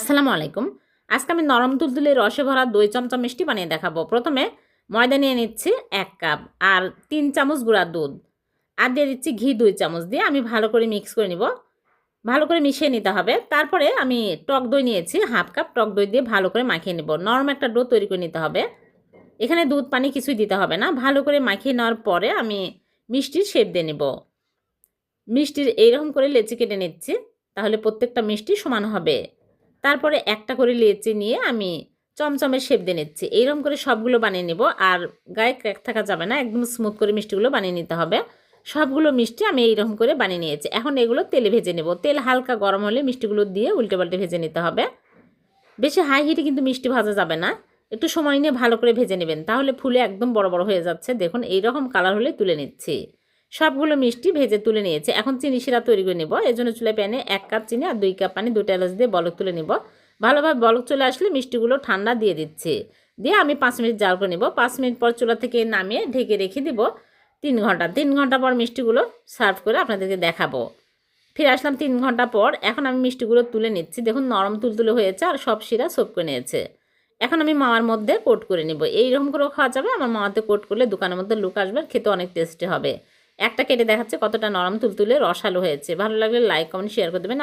আসসালামু আলাইকুম। আজকে আমি নরম তুলতুলে রসে ভরা দই চমচম মিষ্টি বানিয়ে দেখাবো। প্রথমে ময়দা নিয়ে নিচ্ছি এক কাপ আর তিন চামচ গুঁড়া দুধ। আর দিয়ে দিচ্ছি ঘি দুই চামচ দিয়ে আমি ভালো করে মিক্স করে নিব। ভালো করে মিশিয়ে নিতে হবে। তারপরে আমি টক দই নিয়েছি, হাফ কাপ টক দই দিয়ে ভালো করে মাখিয়ে নেব। নরম একটা ডো তৈরি করে নিতে হবে। এখানে দুধ পানি কিছুই দিতে হবে না। ভালো করে মাখিয়ে নেওয়ার পরে আমি মিষ্টির শেপ দিয়ে নেব। মিষ্টির এইরকম করে লেচি কেটে নিচ্ছি। তাহলে প্রত্যেকটা মিষ্টি সমান হবে। তারপরে একটা করে লেচি নিয়ে আমি চমচমের শেপ দিয়ে নিচ্ছি। এইরকম করে সবগুলো বানিয়ে নেব আর গায়ে ক্র্যাক থাকা যাবে না, একদম স্মুথ করে মিষ্টিগুলো বানিয়ে নিতে হবে। সবগুলো মিষ্টি আমি এইরকম করে বানিয়ে নিয়েছি। এখন এগুলো তেলে ভেজে নেব। তেল হালকা গরম হলে মিষ্টিগুলো দিয়ে উল্টে পাল্টে ভেজে নিতে হবে। বেশি হাই হিটে কিন্তু মিষ্টি ভাজা যাবে না। একটু সময় নিয়ে ভালো করে ভেজে নেবেন, তাহলে ফুলে একদম বড় বড় হয়ে যাচ্ছে। দেখুন, এইরকম কালার হলে তুলে নিচ্ছি। সবগুলো মিষ্টি ভেজে তুলে নিয়েছে। এখন চিনি শিরা তৈরি করে নেব। এই জন্য চুলে প্যানে এক কাপ চিনি আর দুই কাপ পানি দুটো এলাচ দিয়ে বলক তুলে নেব। ভালোভাবে বলক চলে আসলে মিষ্টিগুলো ঠান্ডা দিয়ে দিচ্ছি। দিয়ে আমি পাঁচ মিনিট জাল করে নেব। পাঁচ মিনিট পর চুলা থেকে নামিয়ে ঢেকে রেখে দিব তিন ঘণ্টা। তিন ঘণ্টা পর মিষ্টিগুলো সার্ভ করে আপনাদেরকে দেখাবো। ফিরে আসলাম তিন ঘণ্টা পর। এখন আমি মিষ্টিগুলো তুলে নিচ্ছি। দেখুন নরম তুলতুলে হয়েছে আর সব শিরা সোপ করে নিয়েছে। এখন আমি মামার মধ্যে কোট করে নেব। এইরকম করেও খাওয়া যাবে। আমার মামাতে কোট করলে দোকানের মধ্যে লুক আসবে খেতে অনেক টেস্টি হবে। একটা কেটে দেখাচ্ছে কতটা নরম তুলতুলে রসালো হয়েছে। ভালো লাগলে লাইক কমেন্ট শেয়ার করে দেবেন।